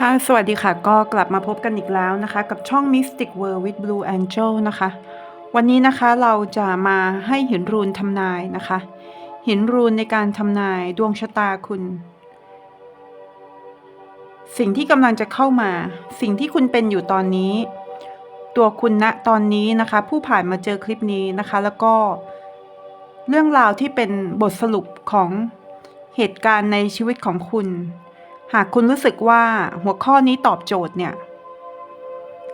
ค่ะ สวัสดีค่ะ ก็กลับมาพบกันอีกแล้วนะคะ กับช่อง Mystic World with Blue Angel นะคะ วันนี้นะคะเราจะมาให้หินรูนทำนายนะคะ หินรูนในการทำนายดวงชะตาคุณ สิ่งที่กำลังจะเข้ามา สิ่งที่คุณเป็นอยู่ตอนนี้ ตัวคุณณตอนนี้นะคะ ผู้ผ่านมาเจอคลิปนี้นะคะ แล้วก็ เรื่องราวที่เป็นบทสรุปของเหตุการณ์ในชีวิตของคุณ หากคุณรู้สึกว่าหัวข้อนี้ตอบโจทย์เนี่ย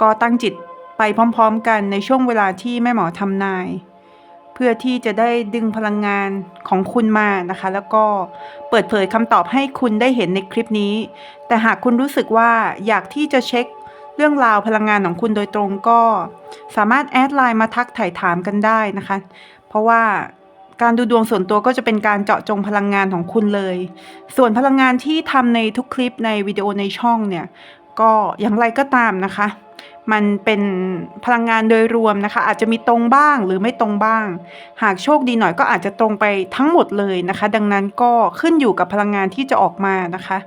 ก็ตั้งจิตไปพร้อมๆกันในช่วงเวลาที่แม่หมอทำนาย เพื่อที่จะได้ดึงพลังงานของคุณมานะคะ แล้วก็เปิดเผยคำตอบให้คุณได้เห็นในคลิปนี้ แต่หากคุณรู้สึกว่าอยากที่จะเช็คเรื่องราวพลังงานของคุณโดยตรงก็ สามารถแอดไลน์มาทักถ่ายถามกันได้นะคะ เพราะว่า การดูดวงส่วนตัวก็จะเป็นการเจาะจงพลังงานของคุณเลย ส่วนพลังงานที่ทำในทุกคลิปในวิดีโอในช่องเนี่ย ก็อย่างไรก็ตามนะคะ มันเป็นพลังงานโดยรวมนะคะ อาจจะมีตรงบ้างหรือไม่ตรงบ้าง หากโชคดีหน่อยก็อาจจะตรงไปทั้งหมดเลยนะคะ ดังนั้นก็ขึ้นอยู่กับพลังงานที่จะออกมานะคะ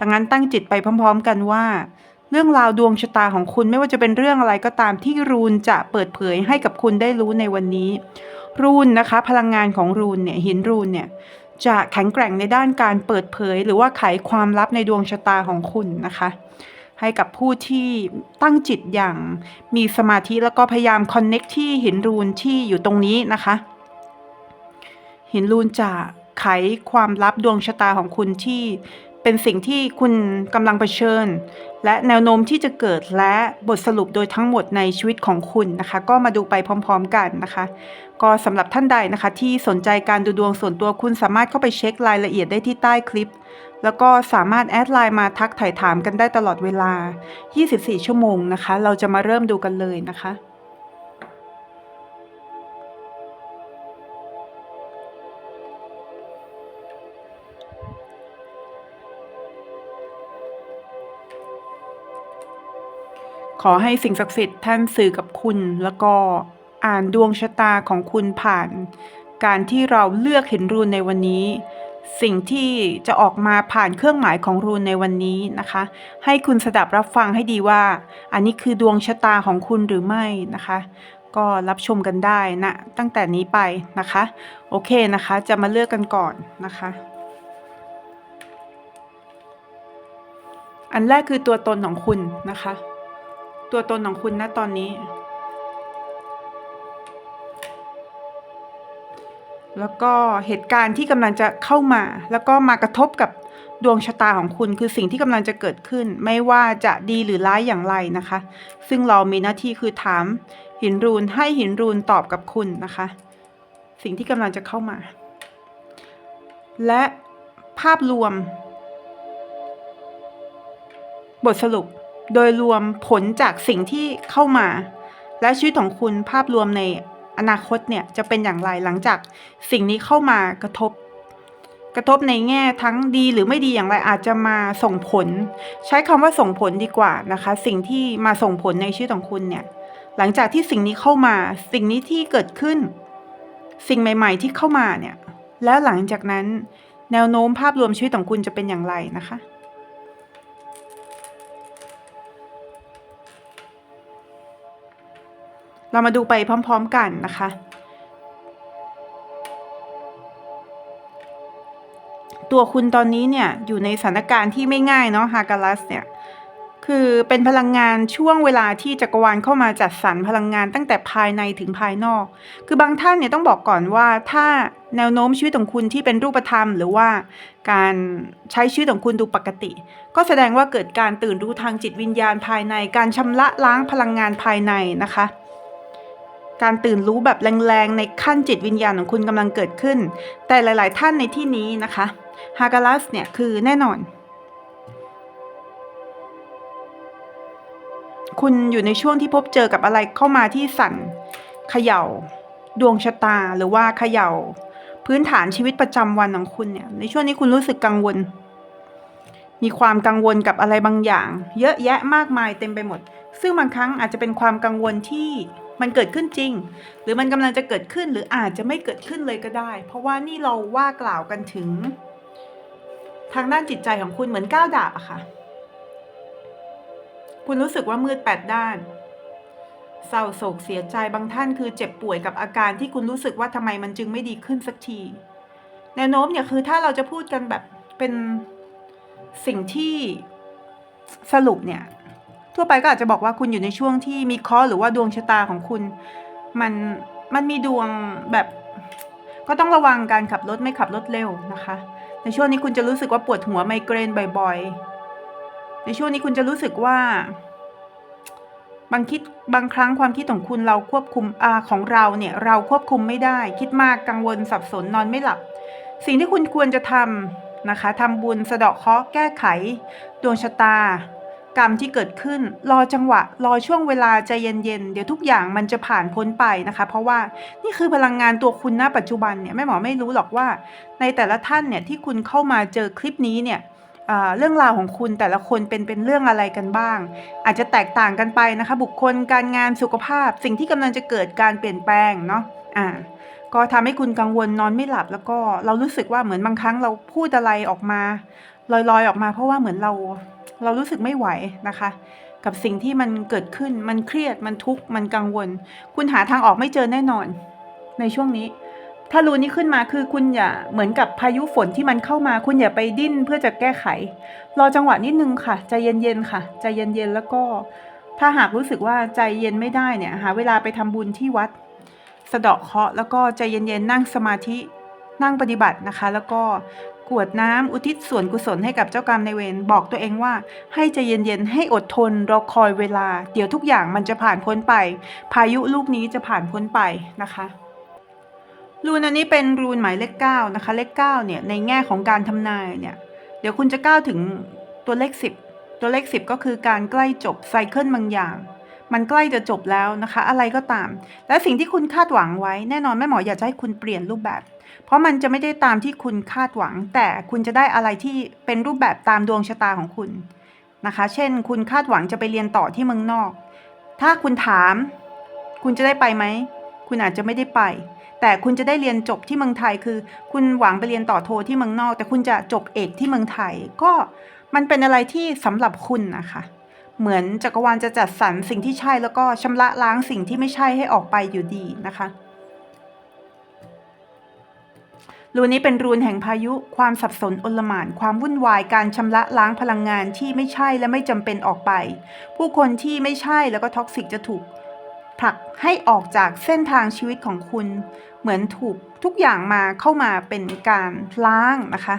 ดังนั้นตั้งจิตไปพร้อม ๆ กันว่า เรื่องราวดวงชะตาของคุณไม่ว่าจะเป็นเรื่องอะไรก็ตามที่รูนจะเปิดเผยให้กับคุณได้รู้ในวันนี้ รูนนะคะ พลังงานของรูนเนี่ยหินรูนเนี่ยจะแข็งแกร่งในด้านการเปิดเผย หรือว่าไขความลับในดวงชะตาของคุณนะคะ ให้กับผู้ที่ตั้งจิตอย่างมีสมาธิแล้วก็พยายามคอนเน็กที่หินรูนที่อยู่ตรงนี้นะคะ หินรูนจะไขความลับดวงชะตาของคุณที่ เป็นสิ่งที่คุณกำลังเผชิญ และแนวโน้มที่จะเกิดและบทสรุปโดยทั้งหมดในชีวิตของคุณนะคะ ก็มาดูไปพร้อม ๆ กันนะคะ ก็สำหรับท่านใดนะคะ ที่สนใจการดูดวงส่วนตัวคุณสามารถเข้าไปเช็ครายละเอียดได้ที่ใต้คลิป แล้วก็สามารถแอดไลน์มาทักถ่ายถามกันได้ตลอดเวลา 24 ชั่วโมงนะคะ เราจะมาเริ่มดูกันเลยนะคะ ขอให้สิ่งศักดิ์สิทธิ์ท่านสื่อกับคุณ แล้วก็อ่านดวงชะตาของคุณผ่าน การที่เราเลือกเห็นรูนในวันนี้ สิ่งที่จะออกมาผ่านเครื่องหมายของรูนในวันนี้นะคะ ให้คุณสดับรับฟังให้ดีว่า อันนี้คือดวงชะตาของคุณหรือไม่นะคะ ก็รับชมกันได้นะตั้งแต่นี้ไปนะคะ โอเคนะคะ จะมาเลือกกันก่อนนะคะอันแรกคือตัวตนของคุณนะคะ ตัวตนของคุณณตอนนี้ แล้วก็เหตุการณ์ที่กำลังจะเข้ามา แล้วก็มากระทบกับดวงชะตาของคุณคือสิ่งที่กำลังจะเกิดขึ้น ไม่ว่าจะดีหรือร้ายอย่างไรนะคะ ซึ่งเรามีหน้าที่คือถามหินรูนให้หินรูนตอบกับคุณนะคะ สิ่งที่กำลังจะเข้ามา และภาพรวม บทสรุป โดยรวมผลจากสิ่งที่เข้ามา และชีวิตของคุณภาพรวมในอนาคตเนี่ยจะเป็นอย่างไรหลังจากสิ่งนี้เข้ามากระทบ กระทบในแง่ทั้งดีหรือไม่ดีอย่างไรอาจจะมาส่งผล ใช้คำว่าส่งผลดีกว่านะคะ สิ่งที่มาส่งผลในชีวิตของคุณเนี่ยหลังจากที่สิ่งนี้เข้ามา สิ่งนี้ที่เกิดขึ้น สิ่งใหม่ ๆ ที่เข้ามาเนี่ยแล้วหลังจากนั้น แนวโน้มภาพรวมชีวิตของคุณจะเป็นอย่างไรนะคะ เรามาดูไปพร้อมๆกันนะคะ ตัวคุณตอนนี้เนี่ยอยู่ในสถานการณ์ที่ไม่ง่ายเนาะฮากาลัสเนี่ยคือเป็นพลังงานช่วงเวลาที่จักรวาลเข้ามาจัดสรรพลังงานตั้งแต่ภายในถึงภายนอก คือบางท่านเนี่ยต้องบอกก่อนว่าถ้าแนวโน้มชีวิตของคุณที่เป็นรูปธรรม หรือว่าการใช้ชีวิตของคุณดูปกติ ก็แสดงว่าเกิดการตื่นรู้ทางจิตวิญญาณภายใน การชำระล้างพลังงานภายในนะคะ การตื่นรู้แบบแรงๆ ในขั้นจิตวิญญาณของคุณกำลังเกิดขึ้น แต่หลาย ๆ ท่านในที่นี้นะคะฮากาลัสเนี่ยคือแน่นอน คุณอยู่ในช่วงที่พบเจอกับอะไรเข้ามาที่สั่นเขย่า ดวงชะตาหรือว่าเขย่า พื้นฐานชีวิตประจำวันของคุณเนี่ยในช่วงนี้คุณรู้สึกกังวล มีความกังวลกับอะไรบางอย่าง เยอะแยะมากมายเต็มไปหมด ซึ่งบางครั้งอาจจะเป็นความกังวลที่ มันเกิดขึ้นจริง หรือมันกำลังจะเกิดขึ้นหรืออาจจะไม่เกิดขึ้นเลยก็ได้ เพราะว่านี่เราว่ากล่าวกันถึง ทางด้านจิตใจของคุณเหมือนก้าวดาบอะค่ะ คุณรู้สึกว่ามืดแปดด้านเศร้าโศกเสียใจบางท่านคือเจ็บป่วยกับอาการที่คุณรู้สึกว่าทำไมมันจึงไม่ดีขึ้นสักที แนวโน้มเนี่ยคือถ้าเราจะพูดกันแบบเป็นสิ่งที่สรุปเนี่ย ทั่วไปก็อาจจะบอกว่าคุณอยู่ในช่วงที่มีเคราะห์หรือว่าดวงชะตาของคุณ มันมันมีดวงแบบ ก็ต้องระวังการขับรถไม่ขับรถเร็วนะคะ ในช่วงนี้คุณจะรู้สึกว่าปวดหัวไมเกรนบ่อย ๆ ในช่วงนี้คุณจะรู้สึกว่า บางคิดบางครั้งความคิดของคุณเราควบคุมอาของเราเนี่ย เราควบคุมไม่ได้ คิดมากกังวลสับสนนอนไม่หลับ สิ่งที่คุณควรจะทำนะคะทำบุญสะเดาะเคราะห์แก้ไข ดวงชะตา กรรมที่เกิดขึ้น รอจังหวะ รอช่วงเวลาใจเย็นๆ เดี๋ยวทุกอย่างมันจะผ่านพ้นไปนะคะ เพราะว่านี่คือพลังงานตัวคุณณปัจจุบันเนี่ยแม่หมอไม่รู้หรอกว่า ในแต่ละท่านเนี่ยที่คุณเข้ามาเจอคลิปนี้เนี่ยเรื่องราวของคุณแต่ละคนเป็นเป็นเรื่องอะไรกันบ้าง อาจจะแตกต่างกันไปนะคะ บุคคลการงานสุขภาพ สิ่งที่กำลังจะเกิดการเปลี่ยนแปลงเนาะอ่าก็ทำให้คุณกังวลนอนไม่หลับ แล้วก็เรารู้สึกว่าเหมือนบางครั้งเราพูดอะไรออกมาลอยๆออกมา เพราะว่าเหมือนเรา เรารู้สึกไม่ไหวนะคะ กับสิ่งที่มันเกิดขึ้นมันเครียดมันทุกข์มันกังวล คุณหาทางออกไม่เจอแน่นอน ในช่วงนี้ ถ้ารู้นี้ขึ้นมาคือคุณอย่าเหมือนกับพายุฝนที่มันเข้ามา คุณอย่าไปดิ้นเพื่อจะแก้ไข รอจังหวะนิดนึงค่ะใจเย็นๆค่ะใจเย็นๆแล้วก็ ถ้าหากรู้สึกว่าใจเย็นไม่ได้เนี่ยหาเวลาไปทำบุญที่วัดสะเดาะเคาะแล้วก็ใจเย็นๆนั่งสมาธินั่งปฏิบัตินะคะ แล้วก็ กวดน้ำอุทิศส่วนกุศลให้กับเจ้ากรรมในายเวรบอกตัวเองว่า ให้ใจเย็นๆให้อดทนรอคอยเวลา เดี๋ยวทุกอย่างมันจะผ่านพ้นไป พายุลูกนี้จะผ่านพ้นไปนะคะรูนอันนี้เป็นรูนหมายเลขเก้านะคะเลขเก้าเนี่ยในแง่ของการทำนายเนี่ยเดี๋ยวคุณจะก้าวถึงตัวเลขสิบตัวเลขสิบก็คือการใกล้จบไซเคิลบางอย่าง มันใกล้จะจบแล้วนะคะ อะไรก็ตาม และสิ่งที่คุณคาดหวังไว้แน่นอนแม่หมออยากจะให้คุณเปลี่ยนรูปแบบ เพราะมันจะไม่ได้ตามที่คุณคาดหวัง แต่คุณจะได้อะไรที่เป็นรูปแบบตามดวงชะตาของคุณนะคะ เช่น คุณคาดหวังจะไปเรียนต่อที่เมืองนอก ถ้าคุณถาม คุณจะได้ไปไหม คุณอาจจะไม่ได้ไป แต่คุณจะได้เรียนจบที่เมืองไทย คือ คุณหวังไปเรียนต่อโทที่เมืองนอก แต่คุณจะจบเอกที่เมืองไทย ก็มันเป็นอะไรที่สำหรับคุณนะคะ เหมือนจักรวาลจะจัดสรรสิ่งที่ใช่แล้วก็ชำระล้างสิ่งที่ไม่ใช่ให้ออกไปอยู่ดีนะคะ รูนี้เป็นรูนแห่งพายุ ความสับสนอลหม่าน ความวุ่นวายการชำระล้างพลังงานที่ไม่ใช่และไม่จำเป็นออกไป ผู้คนที่ไม่ใช่แล้วก็ท็อกซิกจะถูกผลักให้ออกจากเส้นทางชีวิตของคุณ เหมือนถูกทุกอย่างมาเข้ามาเป็นการล้างนะคะ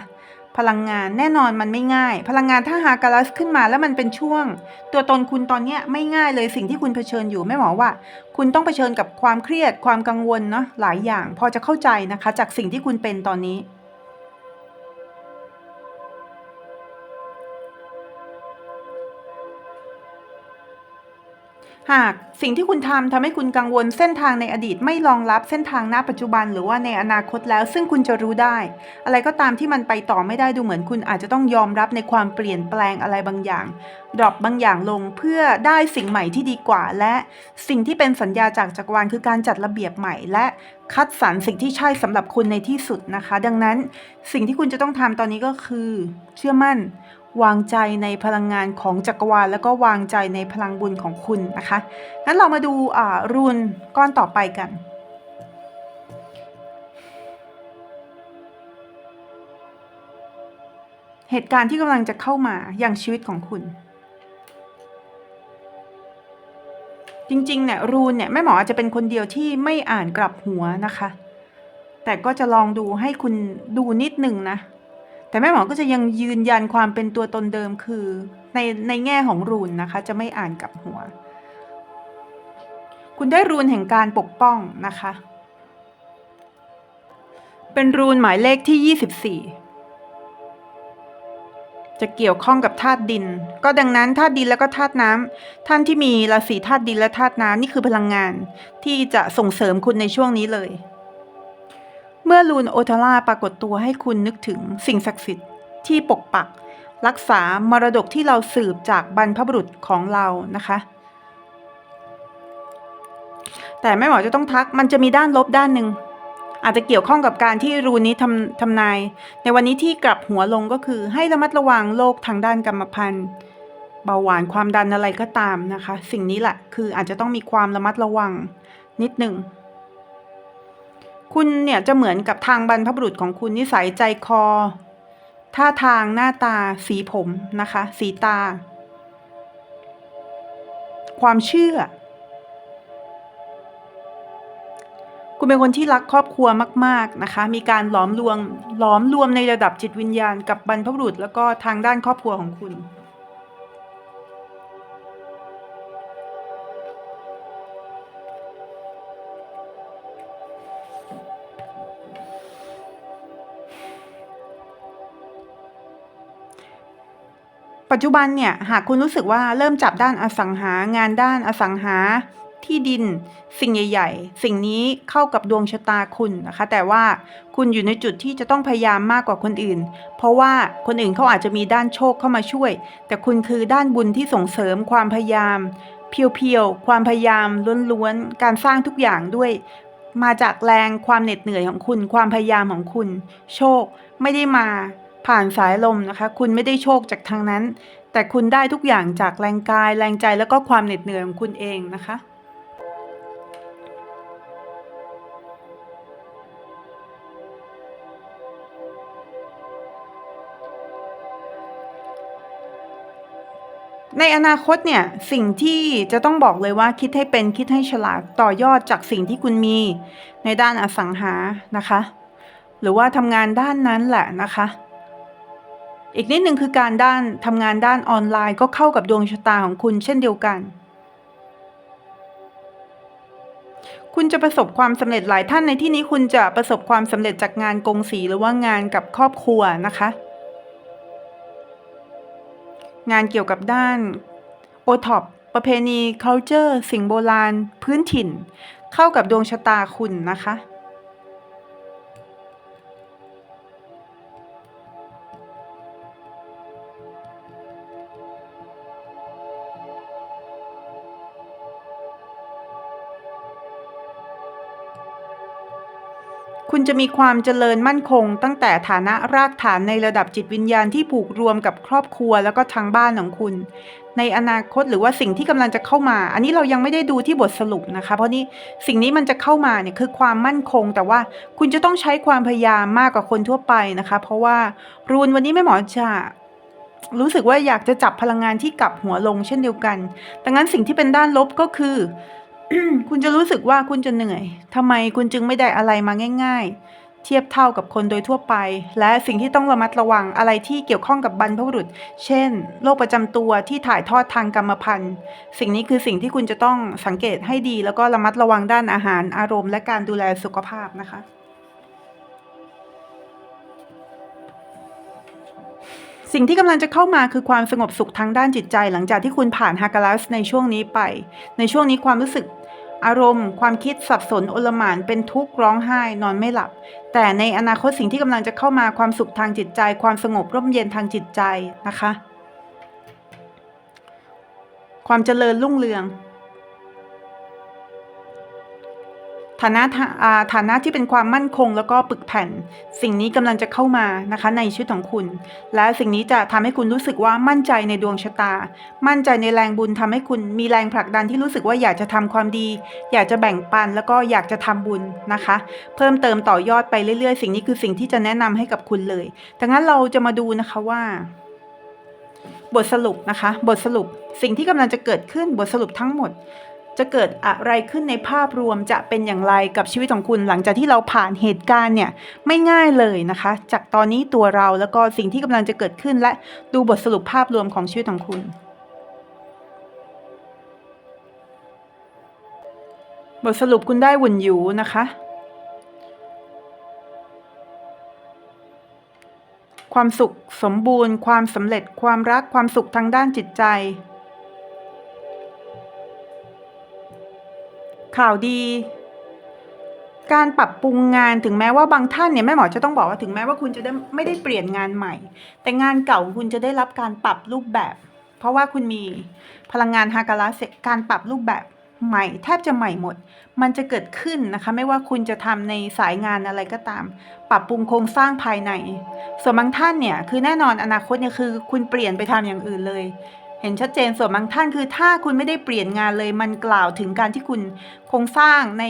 พลังงานแน่นอนมันไม่ง่าย พลังงานถ้าฮาการัสขึ้นมาแล้วมันเป็นช่วง ตัวตนคุณตอนนี้ไม่ง่ายเลยสิ่งที่คุณเผชิญอยู่ไม่หมอว่า คุณต้องเผชิญกับความเครียดความกังวลเนาะหลายอย่าง พอจะเข้าใจนะคะ จากสิ่งที่คุณเป็นตอนนี้ หากสิ่งที่คุณทำทำให้คุณกังวลเส้นทางในอดีตไม่รองรับเส้นทางณปัจจุบันหรือว่าในอนาคตแล้ว ซึ่งคุณจะรู้ได้ อะไรก็ตามที่มันไปต่อไม่ได้ดูเหมือนคุณอาจจะต้องยอมรับในความเปลี่ยนแปลงอะไรบางอย่างดรอปบางอย่างลงเพื่อได้สิ่งใหม่ที่ดีกว่า และสิ่งที่เป็นสัญญาจากจักรวาลคือการจัดระเบียบใหม่ และคัดสรรสิ่งที่ใช่สำหรับคุณในที่สุดนะคะ ดังนั้นสิ่งที่คุณจะต้องทำตอนนี้ก็คือ เชื่อมั่น วางใจในพลังงานของจักรวาล แล้วก็วางใจในพลังบุญของคุณนะคะงั้นเรามาดูอ่ารูนก้อนต่อไปกันเหตุการณ์ที่กำลังจะเข้ามาอย่างชีวิตของคุณ จริงๆเนี่ยรูนเนี่ยแม่หมออาจจะเป็นคนเดียวที่ไม่อ่านกลับหัวนะคะ แต่ก็จะลองดูให้คุณดูนิดหนึ่งนะ แต่แม่หมอก็จะยังยืนยันความเป็นตัวตนเดิมคือในในแง่ของรูนนะคะ จะไม่อ่านกับหัว คุณได้รูนแห่งการปกป้องนะคะ เป็นรูนหมายเลขที่ 24 จะเกี่ยวข้องกับธาตุดิน ก็ดังนั้นธาตุดินแล้วก็ธาตุน้ำท่านที่มีราศีธาตุดินและธาตุน้ำนี่คือพลังงาน ที่จะส่งเสริมคุณในช่วงนี้เลย เมื่อลูนโอทาร่าปรากฏตัวให้คุณนึกถึงสิ่งศักดิ์สิทธิ์ที่ปกปัก รักษามรดกที่เราสืบจากบรรพบุรุษของเรานะคะ แต่แม่หมอจะต้องทักมันจะมีด้านลบด้านหนึ่งอาจจะเกี่ยวข้องกับการที่รูนนี้ทำทำนาย ในวันนี้ที่กลับหัวลงก็คือ ให้ระมัดระวังโรคทางด้านกรรมพันธุ์เบาหวานความดันอะไรก็ตามนะคะ สิ่งนี้แหละคืออาจจะต้องมีความระมัดระวังนิดหนึ่ง คุณเนี่ยจะเหมือนกับทางบรรพบุรุษของคุณนิสัยใจคอ ท่าทางหน้าตาสีผมนะคะ สีตา ความเชื่อ คุณเป็นคนที่รักครอบครัวมาก ๆนะคะ มีการหลอมรวมหลอมรวมในระดับจิตวิญญาณกับบรรพบุรุษ แล้วก็ทางด้านครอบครัวของคุณ ปัจจุบันเนี่ยหากคุณรู้สึกว่าเริ่มจับด้านอสังหางานด้านอสังหาที่ดินสิ่งใหญ่ ๆ สิ่งนี้เข้ากับดวงชะตาคุณนะคะ แต่ว่าคุณอยู่ในจุดที่จะต้องพยายามมากกว่าคนอื่น เพราะว่าคนอื่นเขาอาจจะมีด้านโชคเข้ามาช่วย แต่คุณคือด้านบุญที่ส่งเสริมความพยายาม เพียวๆความพยายามล้วนๆการสร้างทุกอย่างด้วย มาจากแรงความเหน็ดเหนื่อยของคุณ ความพยายามของคุณ โชคไม่ได้มา ผ่านสายลมนะคะ คุณไม่ได้โชคจากทางนั้น แต่คุณได้ทุกอย่างจากแรงกาย แรงใจแล้วก็ความเหน็ดเหนื่อยของคุณเองนะคะในอนาคตเนี่ยสิ่งที่จะต้องบอกเลยว่าคิดให้เป็นคิดให้ฉลาดต่อยอดจากสิ่งที่คุณมีในด้านอสังหานะคะ หรือว่าทำงานด้านนั้นแหละนะคะ อีกนิดหนึ่งคือการด้านทำงานด้านออนไลน์ก็เข้ากับดวงชะตาของคุณเช่นเดียวกัน คุณจะประสบความสำเร็จหลายท่านในที่นี้คุณจะประสบความสำเร็จจากงานกงสีหรือว่างานกับครอบครัวนะคะ งานเกี่ยวกับด้านโอท็อปประเพณี culture สิ่งโบราณ พื้นถิ่น เข้ากับดวงชะตาคุณนะคะ คุณจะมีความเจริญมั่นคง ตั้งแต่ฐานะรากฐานในระดับจิตวิญญาณที่ผูกรวมกับครอบครัวแล้วก็ทางบ้านของคุณ ในอนาคตหรือว่าสิ่งที่กำลังจะเข้ามา อันนี้เรายังไม่ได้ดูที่บทสรุปนะคะ เพราะนี่สิ่งนี้มันจะเข้ามาเนี่ยคือความมั่นคง แต่ว่าคุณจะต้องใช้ความพยายามมากกว่าคนทั่วไปนะคะ เพราะว่ารูนวันนี้แม่หมอจะรู้สึกว่าอยากจะจับพลังงานที่กลับหัวลงเช่นเดียวกัน ดังนั้นสิ่งที่เป็นด้านลบก็คือ คุณจะรู้สึกว่าคุณจะเหนื่อยทำไมคุณจึงไม่ได้อะไรมาง่าย ๆ เทียบเท่ากับคนโดยทั่วไป และสิ่งที่ต้องระมัดระวังอะไรที่เกี่ยวข้องกับบรรพบุรุษ เช่น โรคประจำตัวที่ถ่ายทอดทางกรรมพันธุ์ สิ่งนี้คือสิ่งที่คุณจะต้องสังเกตให้ดี แล้วก็ระมัดระวังด้านอาหาร อารมณ์ และการดูแลสุขภาพนะคะ สิ่งที่กำลังจะเข้ามาคือความสงบสุขทางด้านจิตใจ หลังจากที่คุณผ่านฮากาลัสในช่วงนี้ไป ในช่วงนี้ความรู้สึกอารมณ์ ความคิดสับสนโอลหม่านเป็นทุกข์ร้องไห้ นอนไม่หลับ แต่ในอนาคตสิ่งที่กำลังจะเข้ามาความสุขทางจิตใจ ความสงบร่มเย็นทางจิตใจนะคะ ความเจริญรุ่งเรือง ฐานะฐานะที่เป็นความมั่นคงแล้วก็ปึกแผ่น สิ่งนี้กำลังจะเข้ามานะคะในชีวิตของคุณ และสิ่งนี้จะทำให้คุณรู้สึกว่ามั่นใจในดวงชะตา มั่นใจในแรงบุญทำให้คุณมีแรงผลักดันที่รู้สึกว่าอยากจะทำความดี อยากจะแบ่งปันแล้วก็อยากจะทำบุญนะคะ เพิ่มเติมต่อยอดไปเรื่อยๆ สิ่งนี้คือสิ่งที่จะแนะนำให้กับคุณเลยดังนั้นเราจะมาดูนะคะว่า บทสรุปนะคะ บทสรุปสิ่งที่กำลังจะเกิดขึ้นบทสรุปทั้งหมด จะเกิดอะไรขึ้นในภาพรวมจะเป็นอย่างไรกับชีวิตของคุณ หลังจากที่เราผ่านเหตุการณ์เนี่ยไม่ง่ายเลยนะคะ จากตอนนี้ตัวเราแล้วก็สิ่งที่กำลังจะเกิดขึ้นและดูบทสรุปภาพรวมของชีวิตของคุณบทสรุปคุณได้หวุ่นหยูนะคะ ความสุขสมบูรณ์ ความสำเร็จความรักความสุขทางด้านจิตใจ ข่าวดี การปรับปรุงงานถึงแม้ว่าบางท่านเนี่ยแม่หมอจะต้องบอกว่าถึงแม้ว่าคุณจะได้ไม่ได้เปลี่ยนงานใหม่ แต่งานเก่าคุณจะได้รับการปรับรูปแบบ เพราะว่าคุณมีพลังงานฮากาละเสร็จการปรับรูปแบบใหม่แทบจะใหม่หมด มันจะเกิดขึ้นนะคะ ไม่ว่าคุณจะทำในสายงานอะไรก็ตาม ปรับปรุงโครงสร้างภายใน ส่วนบางท่านเนี่ยคือแน่นอนอนาคตเนี่ยคือ คุณเปลี่ยนไปทำอย่างอื่นเลย เห็นชัดเจนส่วนบางท่านคือถ้าคุณไม่ได้เปลี่ยนงานเลยมันกล่าวถึงการที่คุณโครงสร้างใน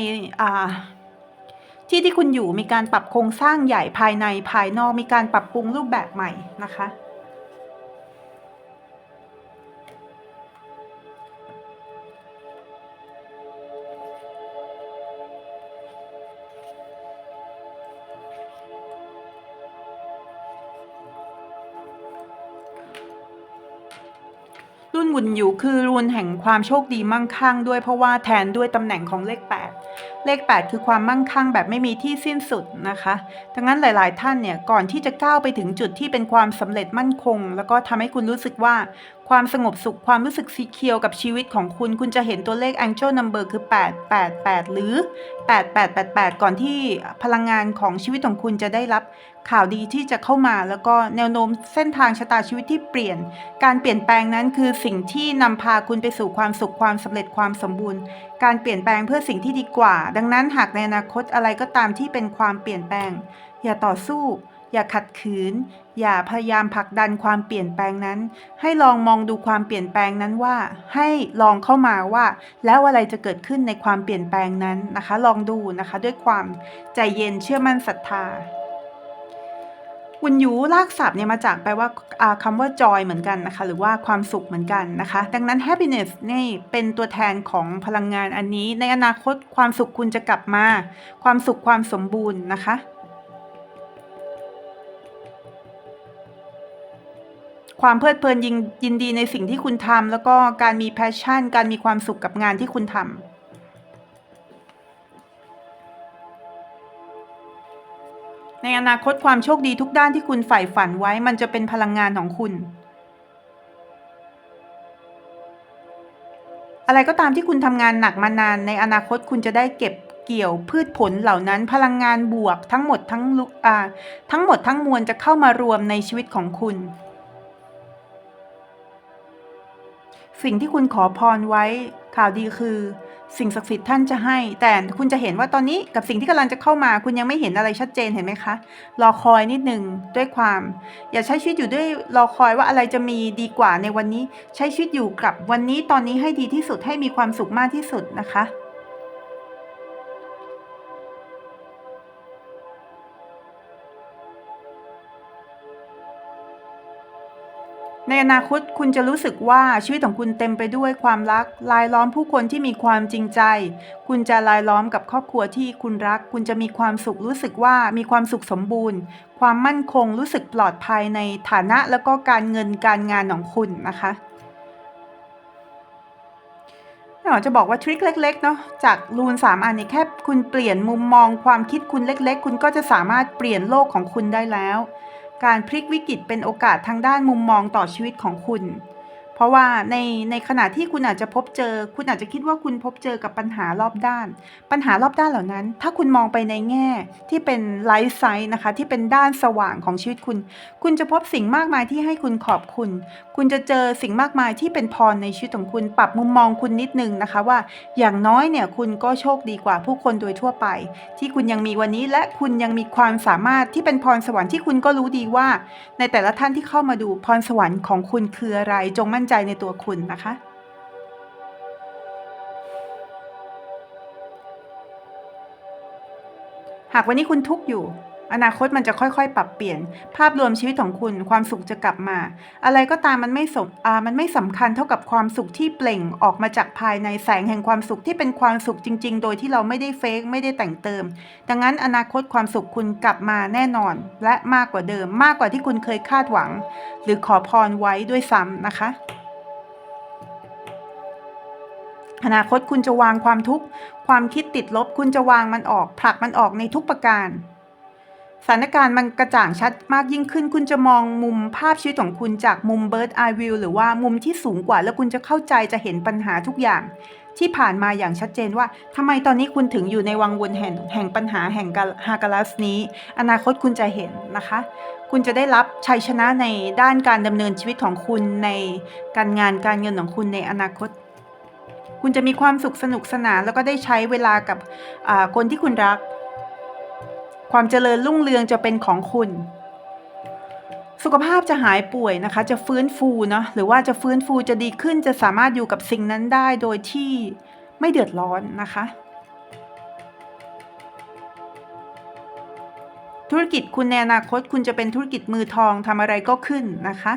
ที่ที่คุณอยู่มีการปรับโครงสร้างใหญ่ภายในภายนอกมีการปรับปรุงรูปแบบใหม่นะคะ รุ่นหมุนอยู่คือรุ่นแห่งความโชคดีมั่งคั่งด้วยเพราะว่าแทนด้วยตำแหน่งของเลข 8 เลข 8 คือความมั่งคั่งแบบไม่มีที่สิ้นสุดนะคะ ดังนั้นหลาย ๆ ท่านเนี่ยก่อนที่จะก้าวไปถึงจุดที่เป็นความสำเร็จมั่นคง แล้วก็ทำให้คุณรู้สึกว่าความสงบสุขความรู้สึกซีเคียวกับชีวิตของคุณ คุณจะเห็นตัวเลข Angel Number คือ 888 หรือ 8888 ก่อนที่พลังงานของชีวิตของคุณจะได้รับข่าวดีที่จะเข้ามาแล้วก็แนวโน้มเส้นทางชะตาชีวิตที่เปลี่ยน การเปลี่ยนแปลงนั้นคือสิ่งที่นำพาคุณไปสู่ความสุขความสำเร็จความสมบูรณ์ การเปลี่ยนแปลงเพื่อสิ่งที่ดีกว่า ดังนั้นหากในอนาคตอะไรก็ตามที่เป็นความเปลี่ยนแปลง อย่าต่อสู้ อย่าขัดขืน อย่าพยายามผลักดันความเปลี่ยนแปลงนั้น ให้ลองมองดูความเปลี่ยนแปลงนั้นว่า ให้ลองเข้ามาว่า แล้วอะไรจะเกิดขึ้นในความเปลี่ยนแปลงนั้นนะคะ ลองดูนะคะด้วยความใจเย็นเชื่อมั่นศรัทธาวุนยูลากศัพท์เนี่ยมาจากแปลว่าอ่าคำว่า joy เหมือนกันนะคะ หรือว่าความสุขเหมือนกันนะคะ ดังนั้น happiness นี่เป็นตัวแทนของพลังงานอันนี้ ในอนาคตความสุขคุณจะกลับมา ความสุขความสมบูรณ์นะคะ ความเพลิดเพลินยินยินดีในสิ่งที่คุณทำแล้วก็การมี passion การมีความสุขกับงานที่คุณทำในอนาคตความโชคดีทุกด้านที่คุณใฝ่ฝันไว้ มันจะเป็นพลังงานของคุณ อะไรก็ตามที่คุณทำงานหนักมานาน ในอนาคตคุณจะได้เก็บเกี่ยวพืชผลเหล่านั้น พลังงานบวกทั้งหมดทั้งอ่าทั้งหมดทั้งมวลจะเข้ามารวมในชีวิตของคุณ สิ่งที่คุณขอพรไว้ข่าวดีคือ สิ่งศักดิ์สิทธิ์ท่านจะให้ แต่คุณจะเห็นว่าตอนนี้กับสิ่งที่กำลังจะเข้ามา คุณยังไม่เห็นอะไรชัดเจนเห็นไหมคะรอคอยนิดนึงด้วยความ อย่าใช้ชีวิตอยู่ด้วยรอคอยว่าอะไรจะมีดีกว่าในวันนี้ ใช้ชีวิตอยู่กับวันนี้ตอนนี้ให้ดีที่สุดให้มีความสุขมากที่สุดนะคะ ในอนาคตคุณจะรู้สึกว่าชีวิตของคุณเต็มไปด้วยความรัก ลายล้อมผู้คนที่มีความจริงใจ คุณจะลายล้อมกับครอบครัวที่คุณรัก คุณจะมีความสุขรู้สึกว่ามีความสุขสมบูรณ์ ความมั่นคงรู้สึกปลอดภัยในฐานะแล้วก็การเงินการงานของคุณนะคะเราจะบอกว่าทริคเล็กๆเนาะจากรูนสามอันนี้แค่คุณเปลี่ยนมุมมองความคิดคุณเล็ก ๆ คุณก็จะสามารถเปลี่ยนโลกของคุณได้แล้ว การพลิกวิกฤตเป็นโอกาสทางด้านมุมมองต่อชีวิตของคุณ เพราะว่าในในขณะที่คุณอาจจะพบเจอ คุณอาจจะคิดว่าคุณพบเจอกับปัญหารอบด้าน ปัญหารอบด้านเหล่านั้น ถ้าคุณมองไปในแง่ที่เป็นไลท์ไซด์นะคะ ที่เป็นด้านสว่างของชีวิตคุณ คุณจะพบสิ่งมากมายที่ให้คุณขอบคุณ คุณจะเจอสิ่งมากมายที่เป็นพรในชีวิตของคุณ ปรับมุมมองคุณนิดนึงนะคะว่า อย่างน้อยเนี่ยคุณก็โชคดีกว่าผู้คนโดยทั่วไป ที่คุณยังมีวันนี้และคุณยังมีความสามารถที่เป็นพรสวรรค์ที่คุณก็รู้ดีว่า ในแต่ละท่านที่เข้ามาดูพรสวรรค์ของคุณคืออะไรจงมั่นใจในตัวคุณนะคะ หากวันนี้คุณทุกข์อยู่ อนาคตมันจะค่อยๆ ปรับเปลี่ยน ภาพรวมชีวิตของคุณความสุขจะกลับมา อะไรก็ตามมันไม่สมอ่ามันไม่สำคัญเท่ากับความสุขที่เปล่งออกมาจากภายในแสงแห่งความสุขที่เป็นความสุขจริง ๆ โดยที่เราไม่ได้เฟกไม่ได้แต่งเติม ดังนั้นอนาคตความสุขคุณกลับมาแน่นอน และมากกว่าเดิม มากกว่าที่คุณเคยคาดหวัง หรือขอพรไว้ด้วยซ้ำนะคะอนาคตคุณจะวางความทุกข์ ความคิดติดลบคุณจะวางมันออก ผลักมันออกในทุกประการ สถานการณ์มันกระจ่างชัดมากยิ่งขึ้น คุณจะมองมุมภาพชีวิตของคุณจากมุม bird eye view หรือว่ามุมที่สูงกว่า แล้วคุณจะเข้าใจจะเห็นปัญหาทุกอย่าง ที่ผ่านมาอย่างชัดเจนว่าทำไมตอนนี้คุณถึงอยู่ในวังวนแห่งแห่งปัญหาแห่งฮากาลัสนี้ อนาคตคุณจะเห็นนะคะ คุณจะได้รับชัยชนะในด้านการดำเนินชีวิตของคุณในการงานการเงินของคุณในอนาคต คุณจะมีความสุขสนุกสนานแล้วก็ได้ใช้เวลากับคนที่คุณรัก ความเจริญรุ่งเรืองจะเป็นของคุณ สุขภาพจะหายป่วยนะคะ จะฟื้นฟูเนาะหรือว่าจะฟื้นฟูจะดีขึ้นจะสามารถอยู่กับสิ่งนั้นได้โดยที่ไม่เดือดร้อนนะคะ ธุรกิจคุณในอนาคตคุณจะเป็นธุรกิจมือทองทำอะไรก็ขึ้นนะคะ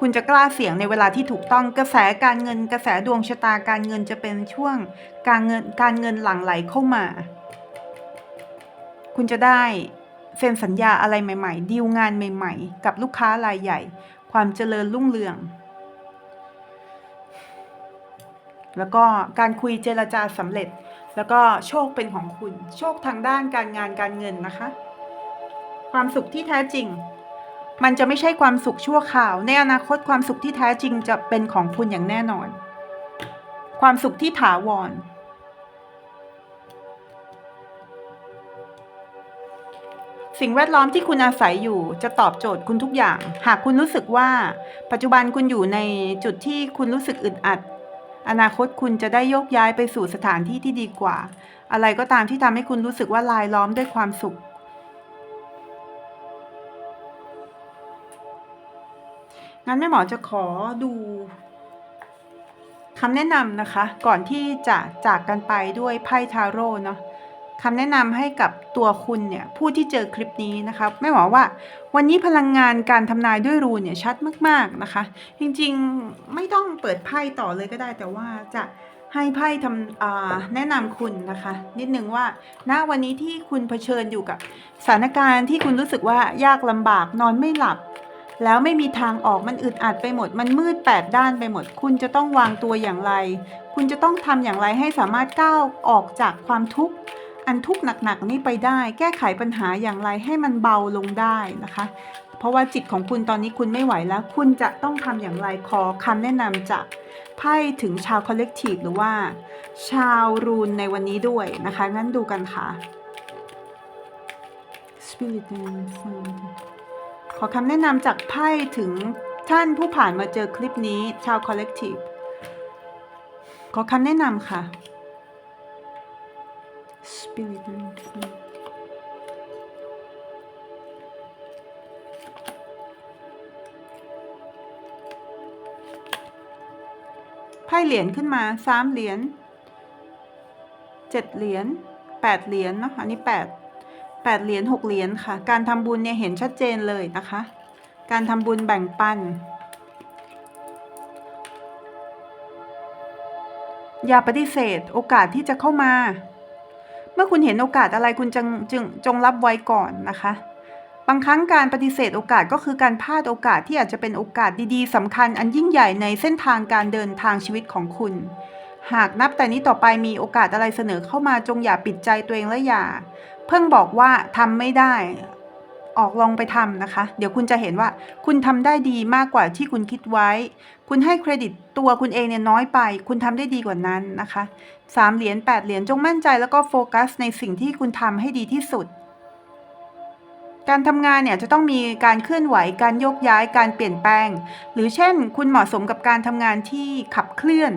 คุณจะกล้าเสี่ยงในเวลาที่ถูกต้องกระแสการเงิน กระแสดวงชะตาการเงินจะเป็นช่วงการเงินการเงินหลั่งไหลเข้ามา คุณจะได้เซ็นสัญญาอะไรใหม่ ๆ ดีลงานใหม่ ๆ กับลูกค้ารายใหญ่ ความเจริญรุ่งเรือง แล้วก็การคุยเจรจาสำเร็จ แล้วก็โชคเป็นของคุณ โชคทางด้านการงานการเงินนะคะ ความสุขที่แท้จริง มันจะไม่ใช่ความสุขชั่วคราว ในอนาคตความสุขที่แท้จริงจะเป็นของคุณอย่างแน่นอน ความสุขที่ถาวร สิ่งแวดล้อมที่คุณอาศัยอยู่จะตอบโจทย์คุณทุกอย่าง หากคุณรู้สึกว่า ปัจจุบันคุณอยู่ในจุดที่คุณรู้สึกอึดอัด อนาคตคุณจะได้โยกย้ายไปสู่สถานที่ที่ดีกว่า อะไรก็ตามที่ทำให้คุณรู้สึกว่าลายล้อมด้วยความสุข งั้นแม่หมอจะขอดูคำแนะนำนะคะ ก่อนที่จะจากกันไปด้วยไพ่ทาโร่เนาะ คำแนะนำให้กับตัวคุณเนี่ยผู้ที่เจอคลิปนี้นะคะแม่หมอว่า วันนี้พลังงานการทำนายด้วยรูนเนี่ยชัดมากๆนะคะ จริงๆไม่ต้องเปิดไพ่ต่อเลยก็ได้ แต่ว่าจะให้ไพ่ทำแนะนำคุณนะคะ นิดนึงว่าณวันนี้ที่คุณเผชิญอยู่กับสถานการณ์ที่คุณรู้สึกว่ายากลำบากนอนไม่หลับ แล้วไม่มีทางออกมันอึดอัดไปหมด มันมืดแปดด้านไปหมด คุณจะต้องวางตัวอย่างไร คุณจะต้องทำอย่างไรให้สามารถก้าวออกจากความทุกข์ อันทุกข์หนักๆนี้ไปได้ แก้ไขปัญหาอย่างไรให้มันเบาลงได้นะคะ เพราะว่าจิตของคุณตอนนี้คุณไม่ไหวแล้ว คุณจะต้องทำอย่างไรขอคำแนะนำจากไพ่ถึงชาวคอลเลกทีฟหรือว่า ชาวรูนในวันนี้ด้วยนะคะงั้นดูกันค่ะ Spirit and Sound ขอคำแนะนำจากไพ่ถึงท่านผู้ผ่านมาเจอคลิปนี้ชาวคอลเลกทีฟขอคำแนะนำค่ะ พ่เหรียญขึ้นมาสามเหรียญเจ็ดเหรียญแปดเหรียญเนาะอันนี้แปดแปดเหรียญหกเหรียญค่ะ การทำบุญเนี่ยเห็นชัดเจนเลยนะคะ การทำบุญแบ่งปัน อย่าปฏิเสธโอกาสที่จะเข้ามา เมื่อคุณเห็นโอกาสอะไรคุณจงจึงจงรับไว้ก่อนนะคะ บางครั้งการปฏิเสธโอกาสก็คือการพลาดโอกาสที่อาจจะเป็นโอกาสดีๆสำคัญอันยิ่งใหญ่ในเส้นทางการเดินทางชีวิตของคุณ หากนับแต่นี้ต่อไปมีโอกาสอะไรเสนอเข้ามาจงอย่าปิดใจตัวเองและอย่า เพิ่งบอกว่าทำไม่ได้ ออกลองไปทำนะคะ เดี๋ยวคุณจะเห็นว่า คุณทำได้ดีมากกว่าที่คุณคิดไว้ คุณให้เครดิตตัวคุณเองเนี่ยน้อยไป คุณทำได้ดีกว่านั้นนะคะสามเหรียญแปดเหรียญจงมั่นใจแล้วก็โฟกัสในสิ่งที่คุณทำให้ดีที่สุด การทำงานเนี่ยจะต้องมีการเคลื่อนไหว การโยกย้าย การเปลี่ยนแปลง หรือเช่น คุณเหมาะสมกับการทำงานที่ขับเคลื่อน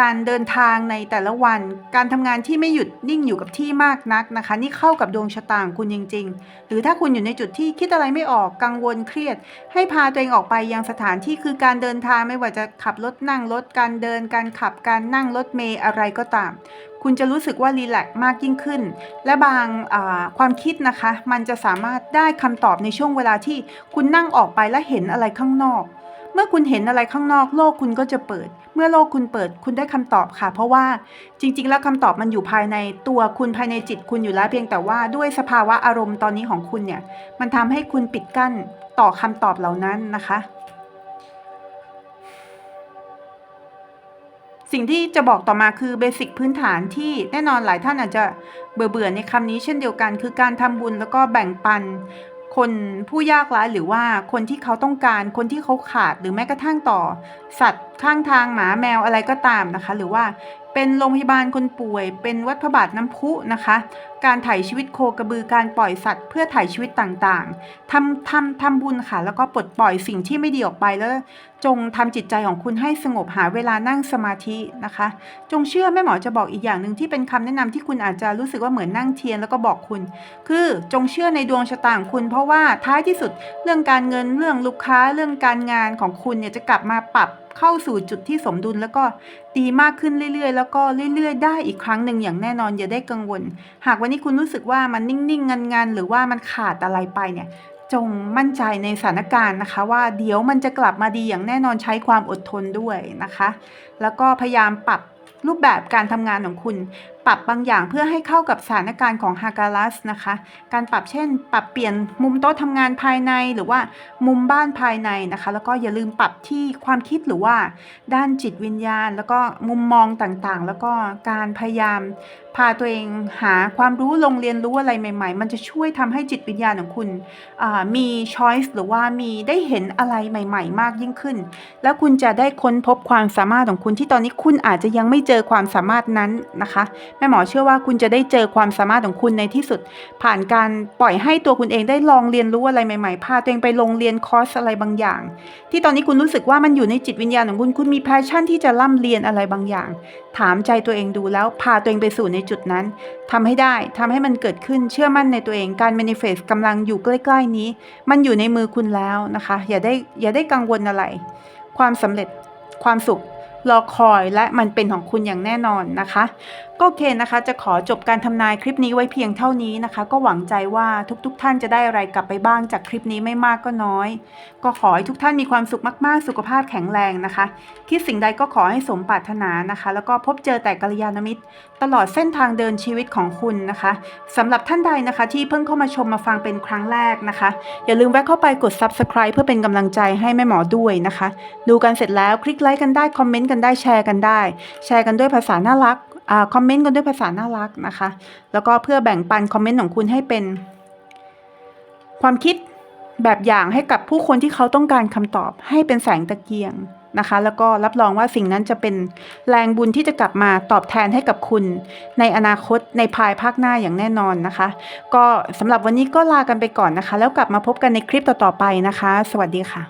การเดินทางในแต่ละวัน การทำงานที่ไม่หยุดนิ่งอยู่กับที่มากนักนะคะ นี่เข้ากับดวงชะตาของคุณจริง ๆ หรือถ้าคุณอยู่ในจุดที่คิดอะไรไม่ออก กังวลเครียด ให้พาตัวเองออกไปยังสถานที่คือการเดินทางไม่ว่าจะขับรถนั่งรถ การเดิน การขับ การนั่งรถเมล์อะไรก็ตาม คุณจะรู้สึกว่ารีแลกซ์มากยิ่งขึ้น และบางาความคิดนะคะ มันจะสามารถได้คำตอบในช่วงเวลาที่คุณนั่งออกไปและเห็นอะไรข้างนอก เมื่อคุณเห็นอะไรข้างนอก โลกคุณก็จะเปิด เมื่อโลกคุณเปิดคุณได้คำตอบค่ะ เพราะว่าจริง ๆ แล้วคำตอบมันอยู่ภายในตัวคุณภายในจิตคุณอยู่แล้วเพียงแต่ว่าด้วยสภาวะอารมณ์ตอนนี้ของคุณเนี่ยมันทำให้คุณปิดกั้นต่อคำตอบเหล่านั้นนะคะ สิ่งที่จะบอกต่อมาคือเบสิกพื้นฐานที่แน่นอนหลายท่านอาจจะเบื่อเบื่อในคำนี้เช่นเดียวกัน คือการทำบุญแล้วก็แบ่งปัน คนผู้ยากไร้หรือว่าคนที่เขาต้องการ คนที่เขาขาดหรือแม้กระทั่งต่อ สัตว์ข้างทางหมาแมวอะไรก็ตามนะคะ หรือว่า เป็นโรงพยาบาลคนป่วย เป็นวัดพระบาทน้ำพุนะคะ การถ่ายชีวิตโคกระบือ การปล่อยสัตว์เพื่อถ่ายชีวิตต่างๆทำทำทำบุญค่ะ แล้วก็ปลดปล่อยสิ่งที่ไม่ดีออกไปแล้ว จงทำจิตใจของคุณให้สงบหาเวลานั่งสมาธินะคะ จงเชื่อแม่หมอจะบอกอีกอย่างหนึ่งที่เป็นคำแนะนำที่คุณอาจจะรู้สึกว่าเหมือนนั่งเทียนแล้วก็บอกคุณ คือจงเชื่อในดวงชะตาของคุณ เพราะว่าท้ายที่สุดเรื่องการเงินเรื่องลูกค้าเรื่องการงานของคุณเนี่ยจะกลับมาปรับ เข้าสู่จุดที่สมดุลแล้วก็ดีมากขึ้นเรื่อยๆ แล้วก็เรื่อยๆ ได้อีกครั้งหนึ่งอย่างแน่นอนอย่าได้กังวล หากวันนี้คุณรู้สึกว่ามันนิ่งๆงันๆหรือว่ามันขาดอะไรไปเนี่ยจงมั่นใจในสถานการณ์นะคะ ว่าเดี๋ยวมันจะกลับมาดีอย่างแน่นอนใช้ความอดทนด้วยนะคะ แล้วก็พยายามปรับรูปแบบการทำงานของคุณปรับบางอย่างเพื่อให้เข้ากับสถานการณ์ของฮาการัสนะคะ การปรับเช่น ปรับเปลี่ยนมุมโต๊ะทำงานภายในหรือว่ามุมบ้านภายในนะคะ แล้วก็อย่าลืมปรับที่ความคิดหรือว่า ด้านจิตวิญญาณ แล้วก็มุมมองต่างๆ แล้วก็การพยายาม พาตัวเองหาความรู้ลงเรียนรู้อะไรใหม่ ๆ มันจะช่วยทำให้จิตวิญญาณของคุณมีช้อยส์หรือว่ามีได้เห็นอะไรใหม่ ๆ มากยิ่งขึ้น แล้วคุณจะได้ค้นพบความสามารถของคุณที่ตอนนี้คุณอาจจะยังไม่เจอความสามารถนั้นนะคะแม่หมอเชื่อว่าคุณจะได้เจอความสามารถของคุณในที่สุด ผ่านการปล่อยให้ตัวคุณเองได้ลองเรียนรู้อะไรใหม่ๆพาตัวเองไปลงเรียนคอร์สอะไรบางอย่าง ที่ตอนนี้คุณรู้สึกว่ามันอยู่ในจิตวิญญาณของคุณคุณมีแพชชั่นที่จะล่ำเรียนอะไรบางอย่าง ถามใจตัวเองดูแล้วพาตัวเองไปสู่ในจุดนั้นทำให้ได้ทำให้มันเกิดขึ้นเชื่อมั่นในตัวเองการ manifest กำลังอยู่ใกล้ ๆนี้ มันอยู่ในมือคุณแล้วนะคะ อย่าได้อย่าได้กังวลอะไร ความสำเร็จความสุขรอคอยและมันเป็นของคุณอย่างแน่นอนนะคะ ก็โอเคนะคะ จะขอจบการทำนายคลิปนี้ไว้เพียงเท่านี้นะคะ ก็หวังใจว่าทุกๆทท่านจะได้อะไรกลับไปบ้างจากคลิปนี้ไม่มากก็น้อย ก็ขอให้ทุกท่านมีความสุขมากๆ สุขภาพแข็งแรงนะคะ คิดสิ่งใดก็ขอให้สมปรารถนานะคะ แล้วก็พบเจอแต่กัลยาณมิตร ตลอดเส้นทางเดินชีวิตของคุณนะคะสำหรับท่านใดนะคะที่เพิ่งเข้ามาชมมาฟังเป็นครั้งแรกนะคะ อย่าลืมแวะเข้าไปกด subscribe เพื่อเป็นกำลังใจให้แม่หมอด้วยนะคะ ดูกันเสร็จแล้วคลิกไลค์กันได้คอมเมนต์กันได้แชร์กันได้ แชร์กันด้วยภาษาน่ารัก คอมเมนต์กันด้วยภาษาน่ารักนะคะ แล้วก็เพื่อแบ่งปันคอมเมนต์ของคุณให้เป็น ความคิดแบบอย่างให้กับผู้คนที่เขาต้องการคำตอบให้เป็นแสงตะเกียงนะคะ แล้วก็รับรองว่าสิ่งนั้นจะเป็นแรงบุญที่จะกลับมาตอบแทนให้กับคุณ ในอนาคตในภายภาคหน้าอย่างแน่นอนนะคะ ก็สำหรับวันนี้ก็ลากันไปก่อนนะคะ แล้วกลับมาพบกันในคลิปต่อๆไปนะคะ สวัสดีค่ะ